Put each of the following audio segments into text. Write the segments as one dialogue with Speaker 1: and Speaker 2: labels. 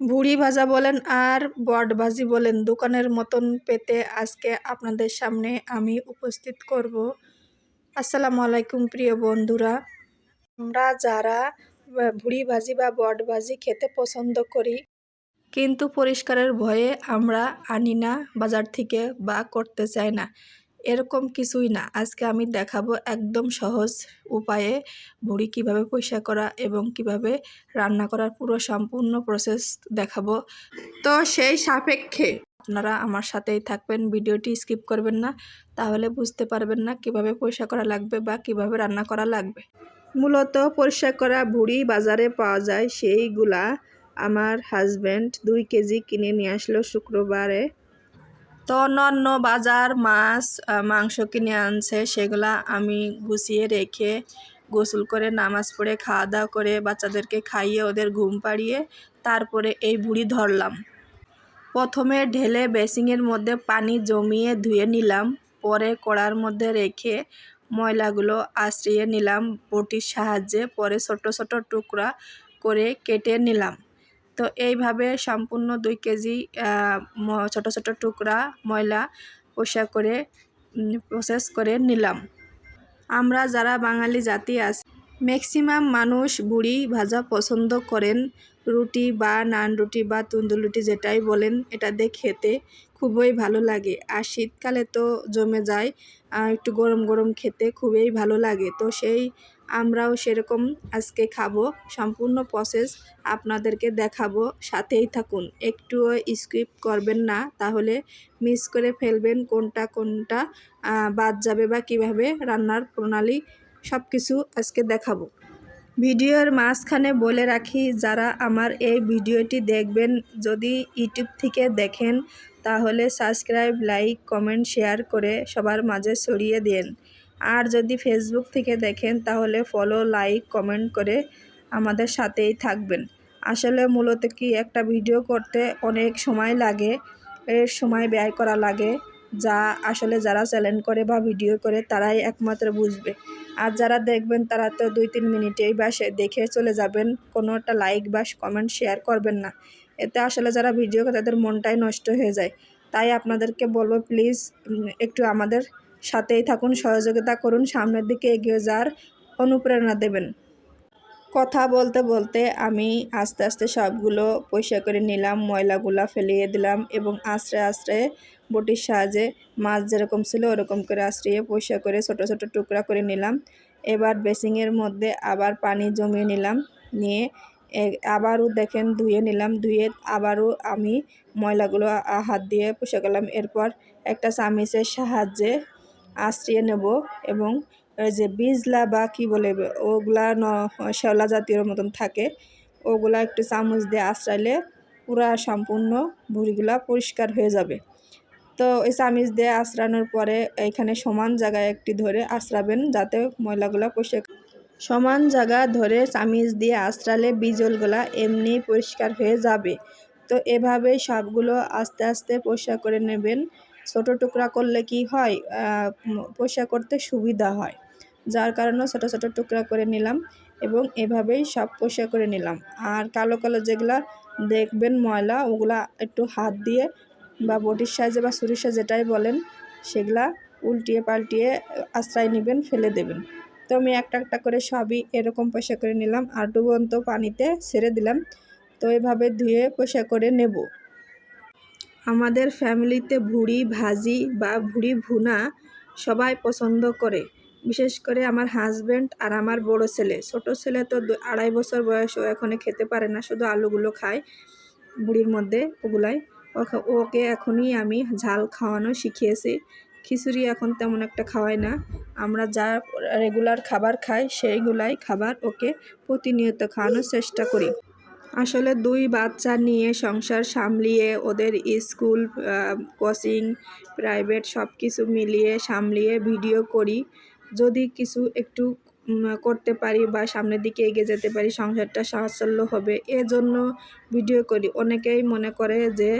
Speaker 1: ভুড়ি ভাজা বলেন আর বট ভাজি বলেন, দোকানের মতন পেতে আজকে আপনাদের সামনে আমি উপস্থিত করব। আসসালামু আলাইকুম প্রিয় বন্ধুরা। আমরা যারা ভুড়ি ভাজি বা বট ভাজি খেতে পছন্দ করি, কিন্তু পরিষ্কারের ভয়ে আমরা আনি না, বাজার থেকে বা করতে চাই না। এরকম কিছুই না। আজকে আমি দেখাবো একদম সহজ উপায়ে ভুড়ি কীভাবে পরিষ্কার করা এবং কীভাবে রান্না করার পুরো সম্পূর্ণ প্রসেস দেখাবো। তো সেই সাপেক্ষে আপনারা আমার সাথেই থাকবেন, ভিডিওটি স্কিপ করবেন না। তাহলে বুঝতে পারবেন না কীভাবে পরিষ্কার করা লাগবে বা কীভাবে রান্না করা লাগবে। মূলত পরিষ্কার করা ভুড়ি বাজারে পাওয়া যায় সেইগুলা আমার হাজব্যান্ড দুই কেজি কিনে নিয়ে আসলো শুক্রবারে। তো অন্যান্য বাজার, মাছ মাংস কিনে আনছে, সেগুলা আমি গুছিয়ে রেখে গোসল করে, নামাজ পড়ে খাওয়া দাওয়া করে বাচ্চাদেরকে খাইয়ে, ওদের ঘুম পাড়িয়ে তারপরে এই বুড়ি ধরলাম। প্রথমে ঢেলে বেসিংয়ের মধ্যে পানি জমিয়ে ধুয়ে নিলাম, পরে কড়ার মধ্যে রেখে ময়লাগুলো আশ্রিয়ে নিলাম, বটির সাহায্যে, পরে ছোট ছোট টুকরা করে কেটে নিলাম। তো এইভাবে সম্পূর্ণ দুই কেজি ছোট ছোট টুকরা ময়লা পোষা করে প্রসেস করে নিলাম। আমরা যারা বাঙালি জাতি আছি ম্যাক্সিমাম মানুষ বুড়ি ভাজা পছন্দ করেন রুটি বা নান রুটি বা তন্দুর রুটি যেটাই বলেন, এটা দিয়ে খেতে খুবই ভালো লাগে। আর শীতকালে তো জমে যায় একটু গরম গরম খেতে খুবই ভালো লাগে। তো সেই আমরাও সেরকম আজকে খাব। সম্পূর্ণ প্রসেস আপনাদেরকে দেখাবো। সাথেই থাকুন। একটুও স্কিপ করবেন না। তাহলে মিস করে ফেলবেন কোনটা কোনটা বাদ যাবে বা কীভাবে রান্নার প্রণালী সব কিছু আজকে দেখাবো। ভিডিওর মাঝখানে বলে রাখি, যারা আমার এই ভিডিওটি দেখবেন, যদি ইউটিউব থেকে দেখেন, তাহলে সাবস্ক্রাইব লাইক কমেন্ট শেয়ার করে সবার মাঝে ছড়িয়ে দেন। আর যদি ফেসবুক থেকে দেখেন, তাহলে ফলো লাইক কমেন্ট করে আমাদের সাথেই থাকবেন। আসলে মূলত কি একটা ভিডিও করতে অনেক সময় লাগে, এর সময় ব্যয় করা লাগে, যা আসলে যারা চ্যালেঞ্জ করে বা ভিডিও করে, তারাই একমাত্র বুঝবে। আর যারা দেখবেন, তারা তো দুই তিন মিনিটেই বা দেখে চলে যাবেন কোনো একটা লাইক বা কমেন্ট শেয়ার করবেন না। এতে আসলে যারা ভিডিও করে, তাদের মনটাই নষ্ট হয়ে যায়। তাই আপনাদেরকে বলব প্লিজ একটু আমাদের সাথেই থাকুন, সহযোগিতা করুন, সামনের দিকে এগিয়ে যাওয়ার অনুপ্রেরণা দেবেন। কথা বলতে বলতে আমি আস্তে আস্তে সবগুলো পরিষ্কার করে নিলাম, ময়লাগুলা ফেলিয়ে দিলাম এবং আশ্রয় আশ্রয়ে বটির সাহায্যে মাছ যেরকম ছিল ওরকম করে আশ্রিয়ে পরিষ্কার করে ছোট ছোট টুকরা করে নিলাম। এবার বেসিংয়ের মধ্যে আবার পানি জমিয়ে নিলাম, নিয়ে আবারও দেখেন ধুয়ে নিলাম, ধুয়ে আবারও আমি ময়লাগুলো হাত দিয়ে পুষে গেলাম এরপর একটা চামিচের সাহায্যে আশ্রিয়ে নেব এবং ওই যে বীজলা বা কি বলে, ওগুলা শ্যাওলা জাতীয় মতন থাকে, ওগুলা একটু চামচ দিয়ে আশ্রাইলে পুরা সম্পূর্ণ ভুঁড়িগুলা পরিষ্কার হয়ে যাবে। তো এই চামিচ দিয়ে আশ্রানোর পরে এখানে সমান জায়গায় একটি ধরে আশ্রাবেন যাতে ময়লাগুলা পরিষ্কার সমান জায়গা ধরে চামিচ দিয়ে আশ্রালে বিজলগুলা এমনি পরিষ্কার হয়ে যাবে। তো এভাবেই সবগুলো আস্তে আস্তে পরিষ্কার করে নেবেন। ছোট টুকরা করলে কি হয়? পরিষ্কার করতে সুবিধা হয়। যার কারণে ছোট ছোট টুকরা করে নিলাম এবং এভাবেই সব পরিষ্কার করে নিলাম। আর কালো কালো যেগুলা দেখবেন ময়লা, ওগুলা একটু হাত দিয়ে বা বটির সাহায্যে বা ছুরির সাহায্যে যেটাই বলেন, সেগুলা উল্টিয়ে পাল্টিয়ে আশ্রয় নেবেন, ফেলে দেবেন। তো আমি একটা একটা করে সবই এরকম পয়সা করে নিলাম। আর ডুবন্ত পানিতে ছেড়ে দিলাম। তো এভাবে ধুয়ে পয়সা করে নেব। আমাদের ফ্যামিলিতে ভুড়ি, ভাজি বা ভুড়ি ভুনা সবাই পছন্দ করে। বিশেষ করে আমার হাজব্যান্ড আর আমার বড় ছেলে। ছোট ছেলে তো আড়াই বছর বয়স, ও এখনও খেতে পারে না, শুধু আলুগুলো খায় বুড়ির মধ্যে ওগুলাই। ওকে- ওকে এখনই আমি ঝাল খাওয়ানো শিখিয়েছি। খিচুড়ি এখন তেমন একটা খাওয়াই না। আমরা যা রেগুলার খাবার খাই, সেইগুলাই খাবার ওকে প্রতিনিয়ত খাওয়ানোর চেষ্টা করি। আসলে দুই বাচ্চা নিয়ে সংসার সামলিয়ে ওদের স্কুল কোচিং, প্রাইভেট সব কিছু মিলিয়ে সামলিয়ে ভিডিও করি। যদি কিছু একটু করতে পারি বা সামনের দিকে এগিয়ে যেতে পারি, সংসারটা সাহসল্য হবে। এজন্য ভিডিও করি। অনেকেই মনে করে যে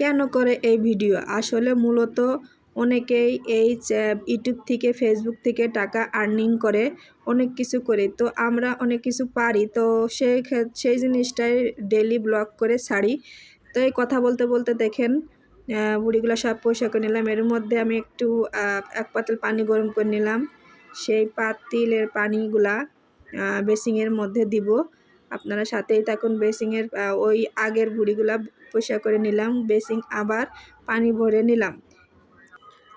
Speaker 1: কেন করে এই ভিডিও? আসলে মূলত অনেকেই এই ইউটিউব থেকে, ফেসবুক থেকে টাকা আর্নিং করে অনেক কিছু করে। তো আমরা অনেক কিছু পারি। তো সেই সেই জিনিসটাই ডেলি ব্লগ করে ছাড়ি। তো এই কথা বলতে বলতে দেখেন বুড়িগুলো সব পয়সা করে নিলাম। এর মধ্যে আমি একটু এক পাতিল পানি গরম করে নিলাম। সেই পাতিলের পানিগুলা বেসিংয়ের মধ্যে দিব। আপনারা সাথেই থাকুন বেসিংয়ের ওই আগের বুড়িগুলা পয়সা করে নিলাম। বেসিং আবার পানি ভরে নিলাম।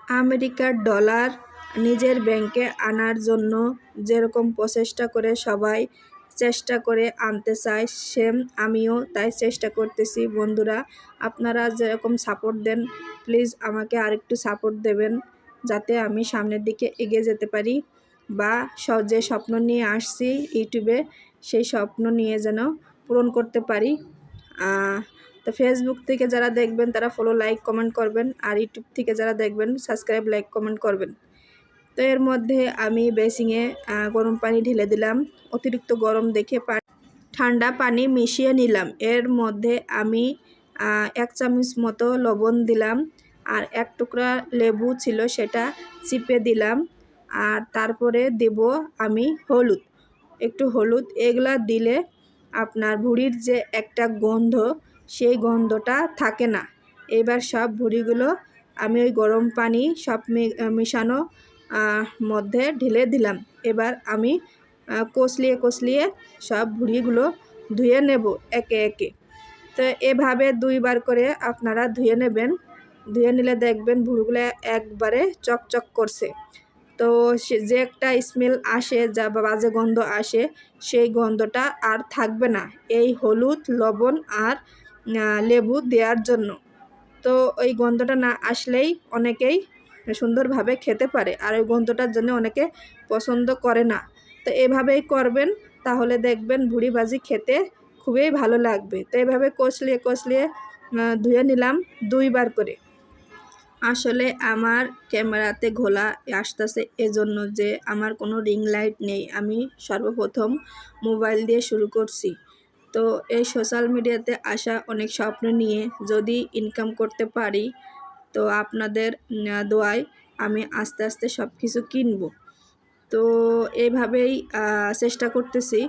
Speaker 1: আমেরিকার ডলার নিজের ব্যাংকে আনার জন্য যেরকম প্রচেষ্টা করে সবাই চেষ্টা করে আনতে চায়, সেম আমিও তাই চেষ্টা করতেছি। বন্ধুরা, আপনারা যেরকম সাপোর্ট দেন প্লিজ আমাকে আরেকটু সাপোর্ট দেবেন যাতে আমি সামনের দিকে এগিয়ে যেতে পারি বা যে স্বপ্ন নিয়ে আসছি ইউটিউবে, সেই স্বপ্ন নিয়ে যেন পূরণ করতে পারি। তো ফেসবুক থেকে যারা দেখবেন, তারা ফলো লাইক কমেন্ট করবেন। আর ইউটিউব থেকে যারা দেখবেন সাবস্ক্রাইব লাইক কমেন্ট করবেন। তো এর মধ্যে আমি বেসিংয়ে গরম পানি ঢেলে দিলাম। অতিরিক্ত গরম দেখে ঠান্ডা পানি মিশিয়ে নিলাম। এর মধ্যে আমি এক চামচ মতো লবণ দিলাম। আর এক টুকরা লেবু ছিল, সেটা চিপে দিলাম। আর তারপরে দেব আমি হলুদ। একটু হলুদ, এগুলা দিলে আপনার ভুড়ির যে একটা গন্ধ সেই গন্ধটা থাকে না। এবার সব ভুড়িগুলো আমি ওই গরম পানি সব মিশানো মধ্যে ঢেলে দিলাম। এবার আমি কষলিয়ে কষলিয়ে সব ভুড়িগুলো ধুয়ে নেব একে একে। তো এভাবে দুইবার করে আপনারা ধুয়ে নেবেন। ধুয়ে নিলে দেখবেন ভুঁড়িগুলো একবারে চকচক করছে। তো যে একটা স্মেল আসে যা বাজে গন্ধ আসে, সেই গন্ধটা আর থাকবে না। এই হলুদ, লবণ আর লেবু দেওয়ার জন্য। তো ওই গন্ধটা না আসলেই অনেকেই সুন্দরভাবে খেতে পারে আর ওই গন্ধটার জন্য অনেকে পছন্দ করে না। তো এভাবেই করবেন, তাহলে দেখবেন ভুড়ি ভাজি খেতে খুবই ভালো লাগবে। তো এভাবে কষলিয়ে কষলিয়ে ধুয়ে নিলাম দুইবার করে। আসলে আমার ক্যামেরাতে ঘোলা আসতেছে এজন্য যে আমার কোনো রিং লাইট নেই। আমি সর্বপ্রথম মোবাইল দিয়ে শুরু করছি। তো এই সোশ্যাল মিডিয়াতে আসা অনেক স্বপ্ন নিয়ে যদি ইনকাম করতে পারি, তো আপনাদের দোয়ায় আমি আস্তে আস্তে সব কিছু কিনব। তো এইভাবেই চেষ্টা করতেছি।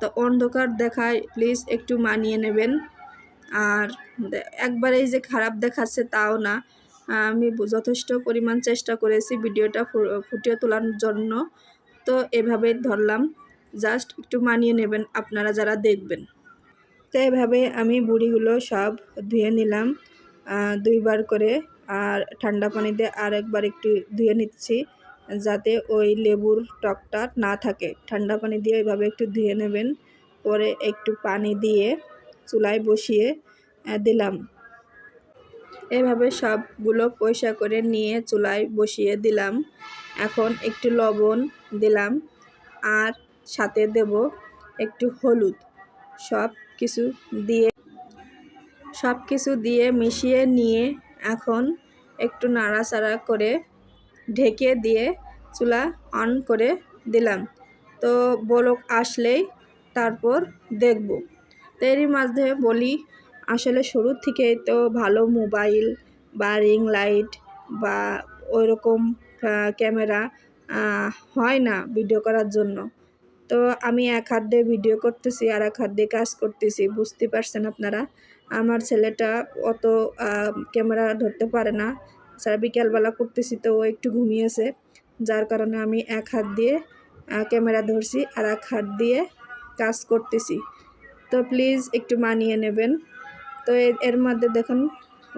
Speaker 1: তো অন্ধকার দেখায় প্লিজ একটু মানিয়ে নেবেন। আর একবারেই যে খারাপ দেখাচ্ছে তাও না। আমি যথেষ্ট পরিমাণ চেষ্টা করেছি ভিডিওটা ফুটিয়ে তোলার জন্য। তো এভাবেই ধরলাম। জাস্ট একটু মানিয়ে নেবেন আপনারা যারা দেখবেন। তো এভাবে আমি বুড়িগুলো সব ধুয়ে নিলাম দুইবার করে। আর ঠান্ডা পানিতে আর একবার একটু ধুয়ে নিচ্ছি যাতে ওই লেবুর টকটা না থাকে। ঠান্ডা পানি দিয়ে ওইভাবে একটু ধুয়ে নেবেন, পরে একটু পানি দিয়ে চুলায় বসিয়ে দিলাম। এভাবে সবগুলো পয়সা করে নিয়ে চুলায় বসিয়ে দিলাম। এখন একটু লবণ দিলাম। আর সাথে দেব একটু হলুদ। সব কিছু দিয়ে, সব কিছু দিয়ে মিশিয়ে নিয়ে এখন একটু নাড়াচাড়া করে ঢেকে দিয়ে চুলা অন করে দিলাম। তো বলক আসলেই তারপর দেখব। তো এরই মাঝে বলি, আসলে শুরুর থেকে তো ভালো মোবাইল বা রিং লাইট বা ওইরকম ক্যামেরা হয় না ভিডিও করার জন্য। তো আমি এক হাত দিয়ে ভিডিও করতেছি আর এক হাত দিয়ে কাজ করতেছি, বুঝতে পারছেন আপনারা? আমার ছেলেটা অত ক্যামেরা ধরতে পারে না। সারা বিকেলবেলা করতেছি তো ও একটু ঘুমিয়েছে, যার কারণে আমি এক হাত দিয়ে ক্যামেরা ধরছি আর এক হাত দিয়ে কাজ করতেছি। তো প্লিজ একটু মানিয়ে নেবেন। তো এর মধ্যে দেখুন,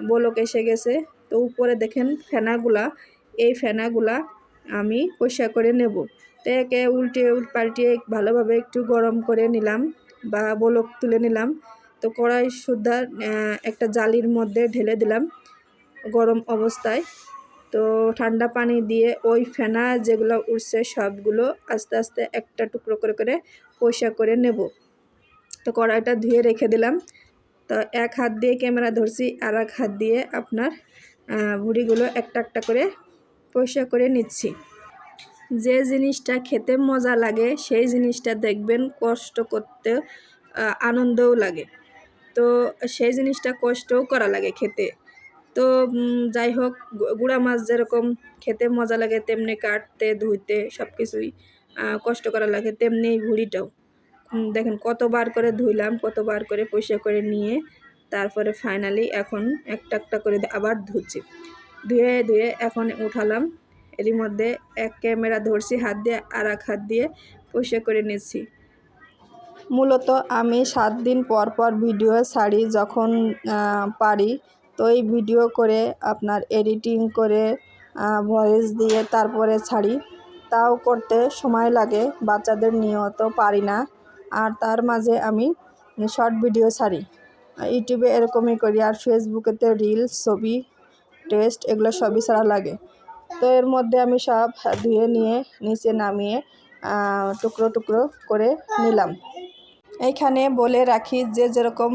Speaker 1: বলক এসে গেছে। তো উপরে দেখেন ফেনাগুলা, এই ফেনাগুলা আমি পয়সা করে নেব। তো একে উল্টে উল- পাল্টিয়ে ভালোভাবে একটু গরম করে নিলাম বা বলক তুলে নিলাম। তো কড়াই সুদ্ধা একটা জালির মধ্যে ঢেলে দিলাম গরম অবস্থায়। তো ঠান্ডা পানি দিয়ে ওই ফেনা যেগুলো উঠছে সবগুলো আস্তে আস্তে একটা টুকরো করে করে পয়সা করে নেব। তো কড়াইটা ধুয়ে রেখে দিলাম। তো এক হাত দিয়ে ক্যামেরা ধরছি, আর এক হাত দিয়ে আপনার ভুঁড়িগুলো একটা একটা করে পরিষ্কার করে নিচ্ছি। যে জিনিসটা খেতে মজা লাগে, সেই জিনিসটা দেখবেন কষ্ট করতে আনন্দও লাগে। তো সেই জিনিসটা কষ্টও করা লাগে খেতে। তো যাই হোক গুঁড়া মাছ যেরকম খেতে মজা লাগে, তেমনি কাটতে, ধুইতে সব কিছুই কষ্ট করা লাগে, তেমনি ভুড়িটাও। দেখেন কতবার করে ধুইলাম, কতবার করে পয়সা করে নিয়ে, তারপরে ফাইনালি এখন একটা একটা করে আবার ধুচ্ছি। ধুয়ে ধুয়ে এখন উঠালাম। এরই মধ্যে এক ক্যামেরা ধরছি, হাত দিয়ে আর এক হাত দিয়ে পরিষ্কার করে নিচ্ছি। মূলত আমি সাত দিন পর পর ভিডিও ছাড়ি যখন পারি। তো এই ভিডিও করে আপনার এডিটিং করে ভয়েস দিয়ে তারপরে ছাড়ি। তাও করতে সময় লাগে, বাচ্চাদের নিয়েও তো পারি না। আর তার মাঝে আমি শর্ট ভিডিও ছাড়ি। ইউটিউবে এরকমই করি, আর ফেসবুকেতে রিলস, ছবি, টেস্ট, এগুলো সবই ছাড়া লাগে। তো এর মধ্যে আমি সব ধুয়ে নিয়ে, নিচে নামিয়ে টুকরো টুকরো করে নিলাম। এইখানে বলে রাখি যে যেরকম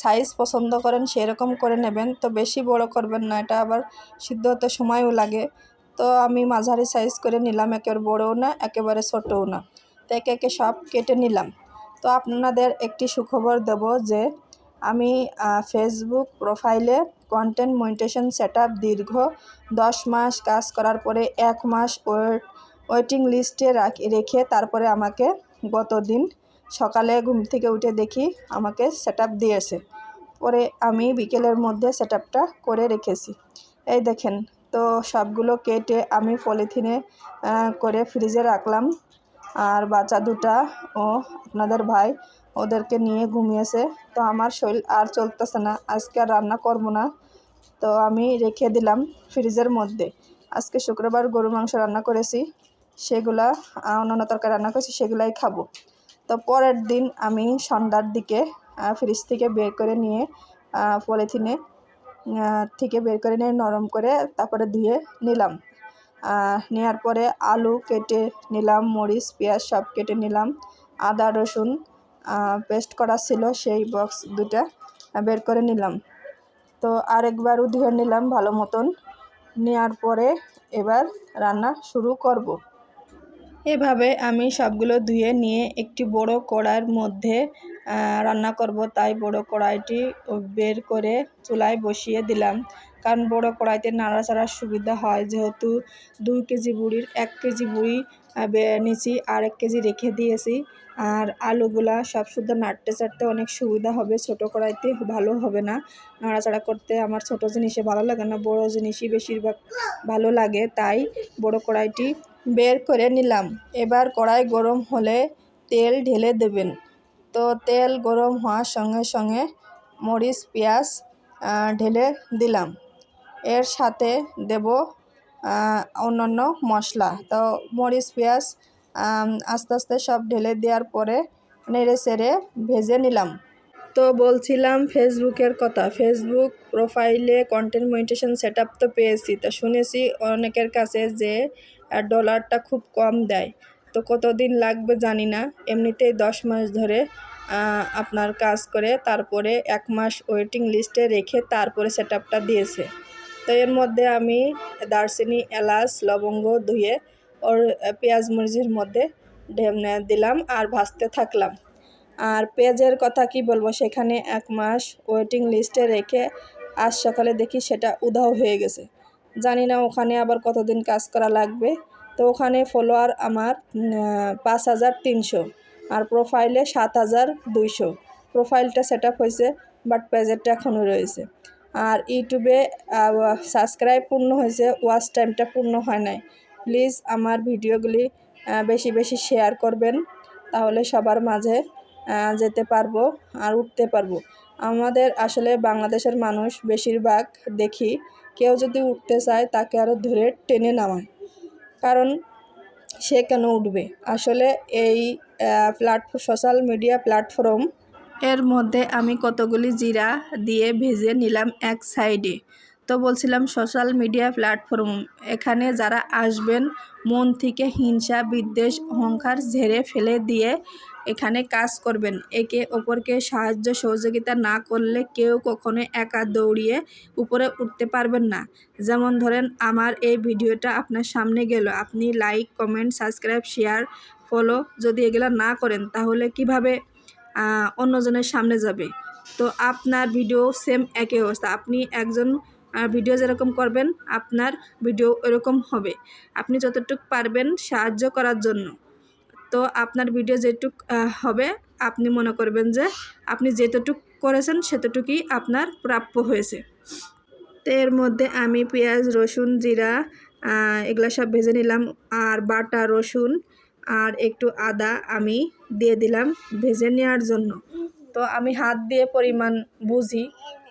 Speaker 1: সাইজ পছন্দ করেন সেরকম করে নেবেন। তো বেশি বড় করবেন না, এটা আবার সিদ্ধ হতে সময়ও লাগে। তো আমি মাঝারি সাইজ করে নিলাম একেবারে বড়ও না, একেবারে ছোটও না। তো একে একে সব কেটে নিলাম। তো আপনাদের একটি সুখবর দেব যে আমি ফেসবুক প্রোফাইলে কন্টেন্ট মনিটেশন সেট দীর্ঘ দশ মাস কাজ করার পরে এক মাস ওয়েট লিস্টে রাখ- রেখে তারপরে আমাকে গত দিন সকালে ঘুম থেকে উঠে দেখি আমাকে সেট দিয়েছে। পরে আমি বিকেলের মধ্যে সেট করে রেখেছি। এই দেখেন, তো সবগুলো কেটে আমি পলিথিনে করে ফ্রিজে রাখলাম। আর বাচ্চা দুটা ও আপনাদের ভাই ওদেরকে নিয়ে ঘুমিয়েছে। তো আমার শরীর আর চলতেছে না। আজকে আর রান্না করব না। তো আমি রেখে দিলাম ফ্রিজের মধ্যে। আজকে শুক্রবার গরু মাংস রান্না করেছি। সেগুলা অন্যান্য তরকারি রান্না করেছি, সেগুলাই খাব। তো পরের দিন আমি সন্ধ্যার দিকে ফ্রিজ থেকে বের করে নিয়ে পলিথিনে থেকে বের করে নিয়ে নরম করে তারপরে ধুয়ে নিলাম। নেওয়ার পরে আলু কেটে নিলাম, মরিচ, পেঁয়াজ সব কেটে নিলাম, আদা, রসুন পেস্ট করা ছিল সেই বক্স দুটা বের করে নিলাম। তো আরেকবারও ধুয়ে নিলাম ভালো মতন। নেওয়ার পরে এবার রান্না শুরু করব। এভাবে আমি সবগুলো ধুয়ে নিয়ে একটি বড় কড়াইয়ের মধ্যে রান্না করব। তাই বড় কড়াইটি বের করে চুলায় বসিয়ে দিলাম। কারণ বড় কড়াইতে নাড়াচাড়ার সুবিধা হয়। যেহেতু দুই কেজি বুড়ির এক কেজি বুড়ি নিয়েছি, আর এক কেজি রেখে দিয়েছি। আর আলুগুলা সব শুদ্ধ নাড়তে চাড়তে অনেক সুবিধা হবে। ছোট কড়াইতে ভালো হবে না। নাড়াচাড়া করতে আমার ছোট জিনিসে ভালো লাগে না, বড় জিনিসই বেশিরভাগ ভালো লাগে। তাই বড় কড়াইটি বের করে নিলাম। এবার কড়াই গরম হলে তেল ঢেলে দেবেন। তো তেল গরম হওয়ার সঙ্গে সঙ্গে মরিচ, পেঁয়াজ ঢেলে দিলাম। এর সাথে দেব অন্যান্য মশলা। তো মরিচ, পেঁয়াজ আস্তে আস্তে সব ঢেলে দেওয়ার পরে নেড়ে চেড়ে ভেজে নিলাম। তো বলছিলাম ফেসবুকের কথা। ফেসবুক প্রোফাইলে কন্টেন্ট মনিটেশন সেট তো পেয়েছি। তো শুনেছি অনেকের কাছে যে ডলারটা খুব কম দেয়। তো কতদিন লাগবে জানি না। এমনিতেই দশ মাস ধরে আপনার কাজ করে। তারপরে এক মাস ওয়েটিং লিস্টে রেখে তারপরে সেট দিয়েছে। তো এর মধ্যে আমি দারচিনি, এলাচ, লবঙ্গ ধুয়ে ওর পেঁয়াজ, মরিচের মধ্যে দিলাম আর ভাজতে থাকলাম। আর পেঁয়াজের কথা কি বলব, সেখানে এক মাস ওয়েটিং লিস্টে রেখে আজ সকালে দেখি সেটা উধাও হয়ে গেছে। জানি না ওখানে আবার কতদিন কাজ করা লাগবে। তো ওখানে ফলোয়ার আমার পাঁচ হাজার তিনশো আর প্রোফাইলে সাত হাজার দুইশো। প্রোফাইলটা সেট আপ হয়েছে, বাট পেজেরটা এখনও রয়েছে। আর ইউটিউবে সাবস্ক্রাইব পূর্ণ হয়েছে ওয়াচ টাইমটা পূর্ণ হয় নাই। প্লিজ আমার ভিডিওগুলি বেশি বেশি শেয়ার করবেন, তাহলে সবার মাঝে যেতে পারব আর উঠতে পারব। আমাদের আসলে বাংলাদেশের মানুষ বেশিরভাগ দেখি, কেউ যদি উঠতে চায় তাকে আরও ধরে টেনে নামায়। কারণ সে কেন উঠবে? আসলে এই প্ল্যাটফর্ম সোশ্যাল মিডিয়া প্ল্যাটফর্ম এর মধ্যে আমি কতগুলি জিরা দিয়ে ভেজে নিলাম এক সাইডে। তো বলছিলাম সোশ্যাল মিডিয়া প্ল্যাটফর্ম এখানে যারা আসবেন, মন থেকে হিংসা, বিদ্বেষ, অহংকার ঝেড়ে ফেলে দিয়ে এখানে কাজ করবেন। একে অপরকে সাহায্য, সহযোগিতা না করলে কেউ কখনো একা দৌড়িয়ে উপরে উঠতে পারবেন না। যেমন ধরেন, আমার এই ভিডিওটা আপনার সামনে গেল। আপনি like comment subscribe share follow যদি এগুলো না করেন, তাহলে কীভাবে অন্যজনের সামনে যাবে। তো আপনার ভিডিও সেম একই অবস্থা। আপনি একজন ভিডিও যেরকম করবেন, আপনার ভিডিও এরকম হবে। আপনি যতটুকু পারবেন সাহায্য করার জন্য। তো আপনার ভিডিও যেটুক হবে, আপনি মনে করবেন যে আপনি যেতটুক করেছেন, সেতটুকুই আপনার প্রাপ্য হয়েছে। তো এর মধ্যে আমি পেঁয়াজ, রসুন, জিরা এগুলো সব ভেজে নিলাম। আর বাটা, রসুন, আর একটু আদা আমি দিয়ে দিলাম ভেজে নেওয়ার জন্য। তো আমি হাত দিয়ে পরিমাণ বুঝি,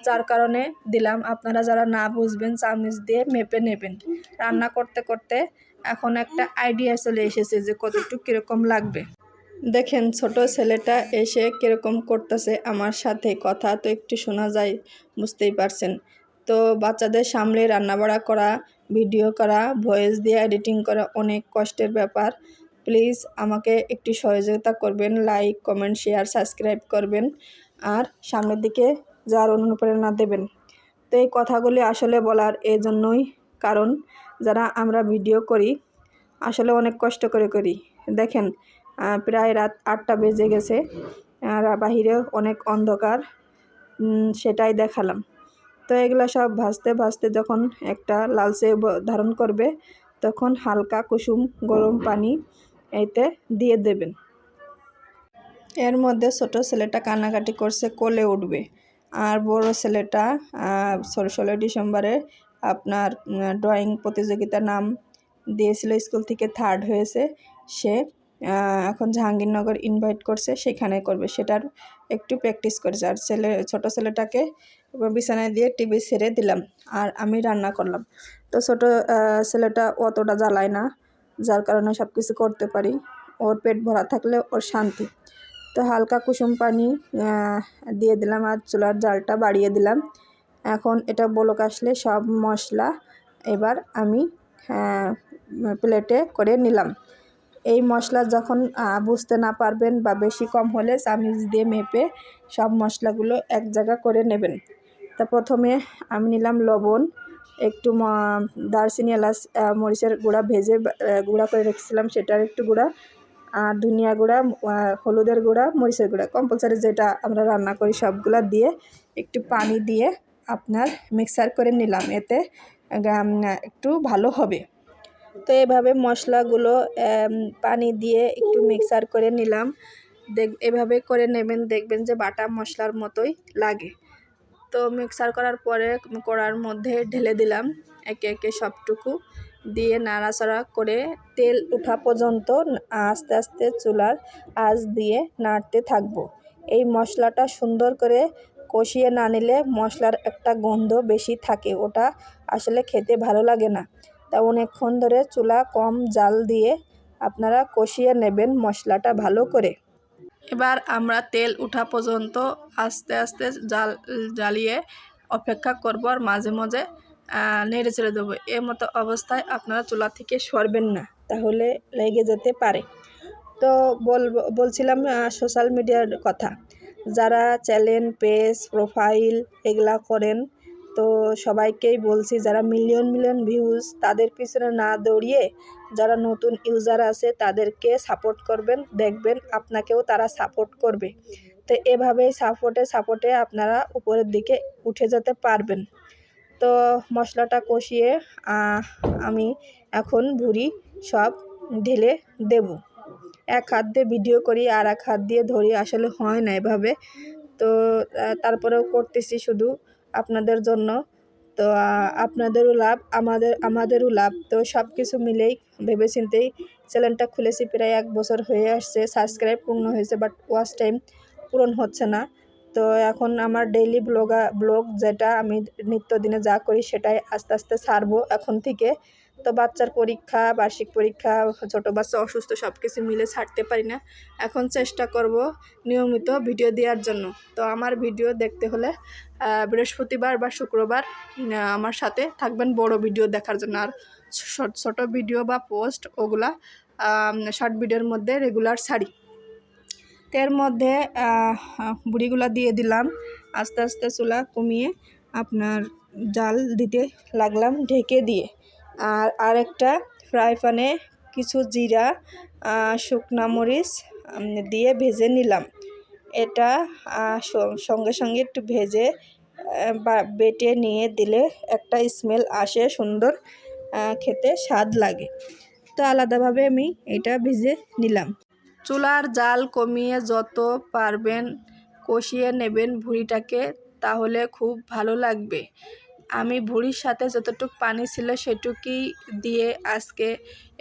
Speaker 1: যার কারণে দিলাম। আপনারা যারা না বুঝবেন, চামচ দিয়ে মেপে নেবেন। রান্না করতে করতে এখন একটা আইডিয়া চলে এসেছে যে কতটুকু কীরকম লাগবে। দেখেন, ছোট ছেলেটা এসে কীরকম করতেছে আমার সাথে কথা। তো একটু শোনা যায়, বুঝতেই পারছেন। তো বাচ্চাদের সামনে রান্নাবাড়া করা ভিডিও করা ভয়েস দিয়ে এডিটিং করা অনেক কষ্টের ব্যাপার। প্লিজ আমাকে একটু সহযোগিতা করবেন, লাইক, কমেন্ট, শেয়ার, সাবস্ক্রাইব করবেন আর সামনের দিকে যার অনুপ্রেরণা দেবেন। তো এই কথাগুলি আসলে বলার এই জন্যই কারণ যারা আমরা ভিডিও করি, আসলে অনেক কষ্ট করে করি। দেখেন প্রায় রাত আটটা বেজে গেছে, আর বাহিরে অনেক অন্ধকার সেটাই দেখালাম। তো এগুলো সব ভাজতে ভাজতে যখন একটা লালচে ধারণ করবে, তখন হালকা কুসুম গরম পানি এতে দিয়ে দেবেন। এর মধ্যে ছোট ছেলেটা কান্নাকাটি করছে, কোলে উঠবে। আর বড় ছেলেটা ষোলো ষোলো ডিসেম্বরে আপনার ড্রয়িং প্রতিযোগিতার নাম দিয়েছিল, স্কুল থেকে থার্ড হয়েছে। সে এখন জাহাঙ্গীরনগর ইনভাইট করছে, সেখানে করবে। সেটার একটু প্র্যাকটিস করেছে। আর ছেলে, ছোট ছেলেটাকে বিছানায় দিয়ে টিভি ছেড়ে দিলাম। আর আমি রান্না করলাম। তো ছোট ছেলেটা অতটা জ্বালায় না। যার কারণে সব কিছু করতে পারি। ওর পেট ভরা থাকলে ওর শান্তি। তো হালকা কুসুম পানি দিয়ে দিলাম আর চুলার জালটা বাড়িয়ে দিলাম। এখন এটা বলক আসলে সব মশলা এবার আমি প্লেটে করে নিলাম। এই মশলা যখন বুঝতে না পারবেন বা বেশি কম হলে চামিচ দিয়ে মেপে সব মশলাগুলো এক জায়গা করে নেবেন। তা প্রথমে আমি নিলাম লবণ একটু দারচিনি এলাচ মরিচের গুঁড়া ভেজে গুঁড়া করে রেখেছিলাম, সেটার একটু গুঁড়া, আর ধনিয়া গুঁড়া হলুদের গুঁড়া, মরিচের গুঁড়া কম্পালসারি যেটা আমরা রান্না করি সবগুলা দিয়ে একটু পানি দিয়ে আপনার মিক্সার করে নিলাম, এতে একটু ভালো হবে। তো এভাবে মশলাগুলো পানি দিয়ে একটু মিক্সার করে নিলাম, দেখ, এভাবে করে নেবেন, দেখবেন যে বাটা মশলার মতোই লাগে। তো মিক্সার করার পরে কড়ার মধ্যে ঢেলে দিলাম একে একে সবটুকু। দিয়ে নাড়াচাড়া করে তেল ওঠা পর্যন্ত আস্তে আস্তে চুলার আঁচ দিয়ে নাড়তে থাকব। এই মশলাটা সুন্দর করে কষিয়ে না নিলে মশলার একটা গন্ধ বেশি থাকে, ওটা আসলে খেতে ভালো লাগে না। তা অনেকক্ষণ ধরে চুলা কম জাল দিয়ে আপনারা কষিয়ে নেবেন মশলাটা ভালো করে। এবার আমরা তেল ওঠা পর্যন্ত আস্তে আস্তে জাল, জ্বালিয়ে অপেক্ষা করব আর মাঝে মাঝে নেড়ে ছেড়ে দেবো। এর মতো অবস্থায় আপনারা চুলা থেকে সরবেন না, তাহলে লেগে যেতে পারে। তো বল বলছিলাম সোশ্যাল মিডিয়ার কথা। যারা চ্যানেল পেজ প্রোফাইল এগুলা করেন তো সবাইকেই বলছি, যারা মিলিয়ন মিলিয়ন ভিউজ তাদের পিছনে না দৌড়িয়ে যারা নতুন ইউজার আছে তাদেরকে সাপোর্ট করবেন, দেখবেন আপনাকেও তারা সাপোর্ট করবে। তো এভাবেই সাপোর্টে সাপোর্টে আপনারা উপরের দিকে উঠে যেতে পারবেন। তো মশলাটা কষিয়ে আমি এখন ভুড়ি সব ঢেলে দেব। এক হাত দিয়ে ভিডিও করি আর এক হাত দিয়ে ধরি, আসলে হয় না এভাবে। তো তারপরেও করতেছি শুধু আপনাদের জন্য। তো আপনাদেরও লাভ, আমাদের, আমাদেরও লাভ। তো সব কিছু মিলেই, ভেবেচিন্তেই চ্যানেলটা খুলেছি, প্রায় এক বছর হয়ে আসছে, সাবস্ক্রাইব পূর্ণ হয়েছে, বাট ওয়াচ টাইম পূরণ হচ্ছে না। তো, এখন আমার ডেইলি ব্লগা ব্লগ যেটা আমি নিত্যদিনে যা করি, সেটাই আস্তে আস্তে ছাড়বো এখন থেকে। তো বাচ্চার পরীক্ষা, বার্ষিক পরীক্ষা, ছোটো বাচ্চা অসুস্থ সব কিছু মিলে ছাড়তে পারি না। এখন চেষ্টা করব নিয়মিত ভিডিও দেওয়ার জন্য। তো আমার ভিডিও দেখতে হলে বৃহস্পতিবার বা শুক্রবার আমার সাথে থাকবেন বড় ভিডিও দেখার জন্য। আর ছোট ভিডিও বা পোস্ট, ওগুলা শর্ট ভিডিওর মধ্যে রেগুলার ছাড়ি। এর মধ্যে বুড়িগুলা দিয়ে দিলাম। আস্তে আস্তে চুলা কমিয়ে আপনার জাল দিতে লাগলাম ঢেকে দিয়ে। আর আরেকটা ফ্রাই প্যানে কিছু জিরা শুকনা মরিচ দিয়ে ভেজে নিলাম। এটা সঙ্গে সঙ্গে একটু ভেজে বেটে নিয়ে দিলে একটা স্মেল আসে, সুন্দর খেতে স্বাদ লাগে। তো আলাদাভাবে আমি এটা ভেজে নিলাম। চুলার জাল কমিয়ে যত পারবেন কষিয়ে নেবেন ভুঁড়িটাকে, তাহলে খুব ভালো লাগবে। আমি ভুঁড়ির সাথে যতটুকু পানি ছিল সেটুকুই দিয়ে আজকে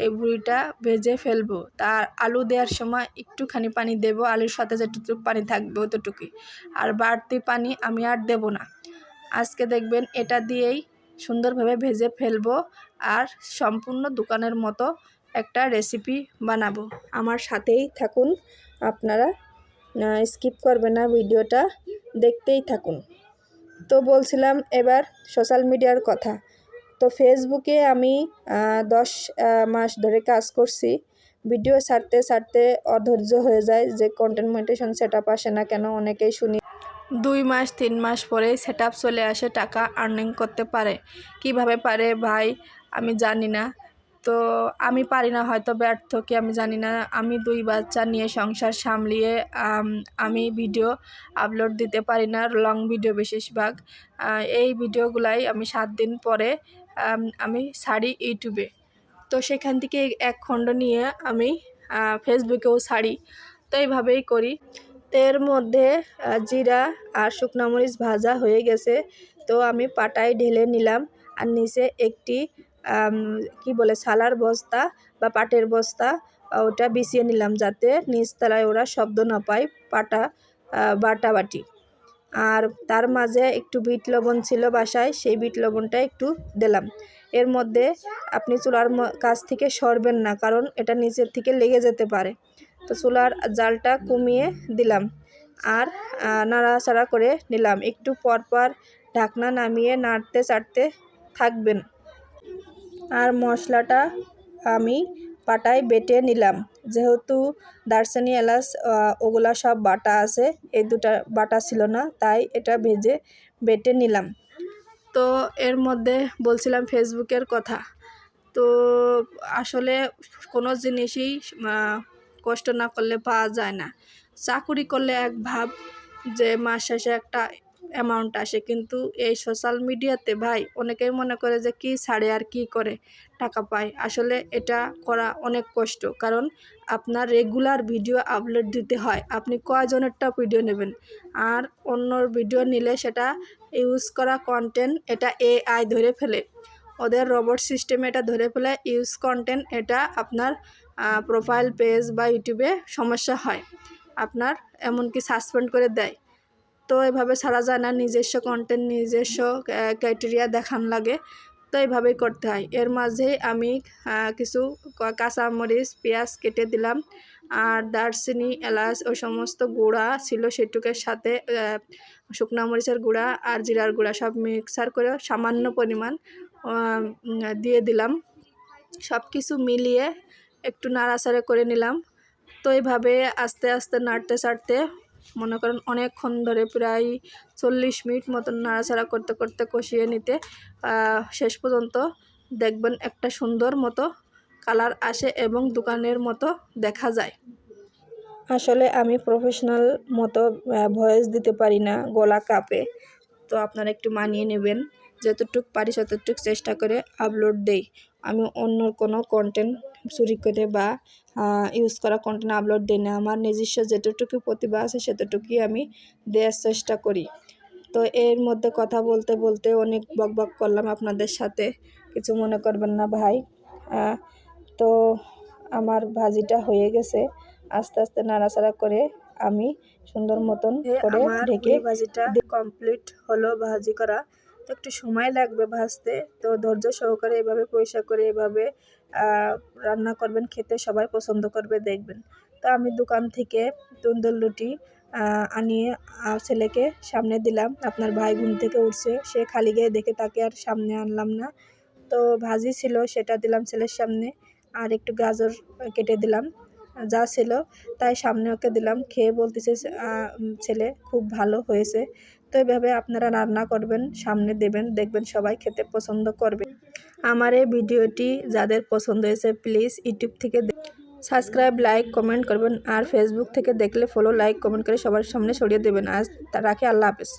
Speaker 1: এই ভুঁড়িটা ভেজে ফেলব। তার আলু দেওয়ার সময় একটুখানি পানি দেব, আলুর সাথে যেটুকু পানি থাকবে অতটুকুই। আর বাড়তি পানি আমি আর দেব না। আজকে দেখবেন এটা দিয়েই সুন্দরভাবে ভেজে ফেলব আর সম্পূর্ণ দোকানের মতো একটা রেসিপি বানাবো। আমার সাথেই থাকুন, আপনারা স্কিপ করবেন না ভিডিওটা, দেখতেই থাকুন। তো বলছিলাম এবার সোশ্যাল মিডিয়ার কথা। তো ফেসবুকে আমি দশ মাস ধরে কাজ করছি। ভিডিও ছাড়তে ছাড়তে অধৈর্য হয়ে যায় যে কন্টেন্ট মনিটেশন সেট আপ আসে না কেন অনেকেই শুনি। দুই মাস, তিন মাস পরেই সেট আপ চলে আসে, টাকা আর্নিং করতে পারে। কীভাবে পারে ভাই, আমি জানি না। তো আমি পারি না হয়তো ব্যর্থ কি আমি জানি না। আমি দুই বাচ্চা নিয়ে সংসার সামলিয়ে আমি ভিডিও আপলোড দিতে পারি না লং ভিডিও বেশিরভাগ। আহ, এই ভিডিওগুলাই আমি সাত দিন পরে আমি ছাড়ি ইউটিউবে। তো সেখান থেকে এক খণ্ড নিয়ে আমি ফেসবুকেও ছাড়ি। তো এইভাবেই করি। এর মধ্যে জিরা আর শুকনো মরিচ ভাজা হয়ে গেছে। তো আমি পাটায় ঢেলে নিলাম। আর নিচে একটি কি বলে সালার বস্তা বা পাটের বস্তা ওটা বিছিয়ে নিলাম যাতে নিচতলায় ওরা শব্দ না পায় পাটা আহ, বাটাবাটি আর তার মাঝে একটু বিট লবণ ছিল বাসায় সেই বিট লবণটা একটু দিলাম। এর মধ্যে আপনি চুলার কাছ থেকে সরবেন না কারণ এটা নিচের থেকে লেগে যেতে পারে। তো চুলার জালটা কমিয়ে দিলাম আর নাড়াচাড়া করে নিলাম। একটু পরপর ঢাকনা নামিয়ে নাড়তে চাড়তে থাকবেন। আর মশলাটা আমি পাটায় বেটে নিলাম। যেহেতু দারচিনি এলাচ ওগুলা সব বাটা আছে, এই দুটা বাটা ছিল না, তাই এটা ভেজে বেটে নিলাম। তো এর মধ্যে বলছিলাম ফেসবুকের কথা। তো আসলে কোনো জিনিসই কষ্ট না করলে পাওয়া যায় না। চাকুরি করলে এক ভাব যে মাস শেষে একটা অ্যামাউন্ট আসে। কিন্তু এই সোশ্যাল মিডিয়াতে ভাই অনেকেই মনে করে যে কি ছাড়ে আর কি করে টাকা পায়। আসলে এটা করা অনেক কষ্ট। কারণ আপনার রেগুলার ভিডিও আপলোড দিতে হয়। আপনি কয়জনেরটা ভিডিও নেবেন? আর অন্যর ভিডিও নিলে সেটা ইউজ করা কন্টেন্ট এটা এআই ধরে ফেলে। ওদের রোবট সিস্টেমে এটা ধরে ফেলে ইউজ কন্টেন্ট এটা আপনার প্রোফাইল পেজ বা ইউটিউবে সমস্যা হয়। আপনার এমনকি সাসপেন্ড করে দেয়। তো এভাবে ছাড়া যায় না, নিজস্ব কন্টেন্ট নিজস্ব ক্রাইটেরিয়া দেখান লাগে, তো এইভাবেই করতে হয়। এর মাঝে আমি কিছু কাঁচামরিচ, পেঁয়াজ কেটে দিলাম, আর দারচিনি, এলাচ, ওই সমস্ত গুঁড়া ছিল সেটুকের সাথে শুকনো মরিচের গুঁড়া আর জিরার গুঁড়া সব মিক্সার করে সামান্য পরিমাণ দিয়ে দিলাম। সব কিছু মিলিয়ে একটু নাড়াচাড়া করে নিলাম। তো এইভাবে আস্তে আস্তে, নাড়তে চাড়তে মনে করেন অনেকক্ষণ ধরে প্রায় চল্লিশ মিনিট মতন নাড়াচাড়া করতে করতে কষিয়ে নিতে শেষ পর্যন্ত দেখবেন একটা সুন্দর মতো কালার আসে এবং দোকানের মতো দেখা যায়। আসলে আমি প্রফেশনাল মতো ভয়েস দিতে পারি না গলা কাপে। তো আপনারা একটু মানিয়ে নেবেন, যতটুক পারি ততটুক চেষ্টা করে আপলোড দেই। আমি অন্য কোনো কন্টেন্ট চুরি করে বা ইউজ করা কন্টেন্ট আপলোড দিই না। আমার নিজস্ব যেতটুকু প্রতিভা আছে সেতটুকুই আমি দেওয়ার চেষ্টা করি। তো এর মধ্যে কথা বলতে বলতে অনেক বক বক করলাম আপনাদের সাথে। কিছু মনে করবেন না ভাই। তো আমার ভাজিটা হয়ে গেছে। আস্তে আস্তে নাড়াচাড়া করে আমি সুন্দর মতন করে ঢেকে ভাজিটা কমপ্লিট হলো ভাজি করা। তো একটু সময় লাগবে ভাজতে। তো ধৈর্য সহকারে এভাবে পয়সা করে এভাবে রান্না করবেন, খেতে সবাই পছন্দ করবে, দেখবেন। তো আমি দোকান থেকে তন্দুর রুটি আনিয়ে ছেলেকে সামনে দিলাম। আপনার ভাই ঘুম থেকে উঠছে, সে খালি গায়ে দেখে তাকে আর সামনে আনলাম না। তো ভাজি ছিল, সেটা দিলাম ছেলের সামনে আর একটু গাজর কেটে দিলাম। যা ছিল তাই সামনে ওকে দিলাম। খেয়ে বলতেছে ছেলে খুব ভালো হয়েছে। তো এভাবে আপনারা রান্না করবেন, সামনে দেবেন, দেখবেন সবাই খেতে পছন্দ করবে। আমার এই ভিডিওটি যাদের পছন্দ হয়েছে প্লিজ ইউটিউব থেকে সাবস্ক্রাইব লাইক কমেন্ট করবেন। আর ফেসবুক থেকে দেখলে ফলো লাইক কমেন্ট করে সবার সামনে ছড়িয়ে দেবেন। আজ রাখি, আল্লাহ হাফেজ।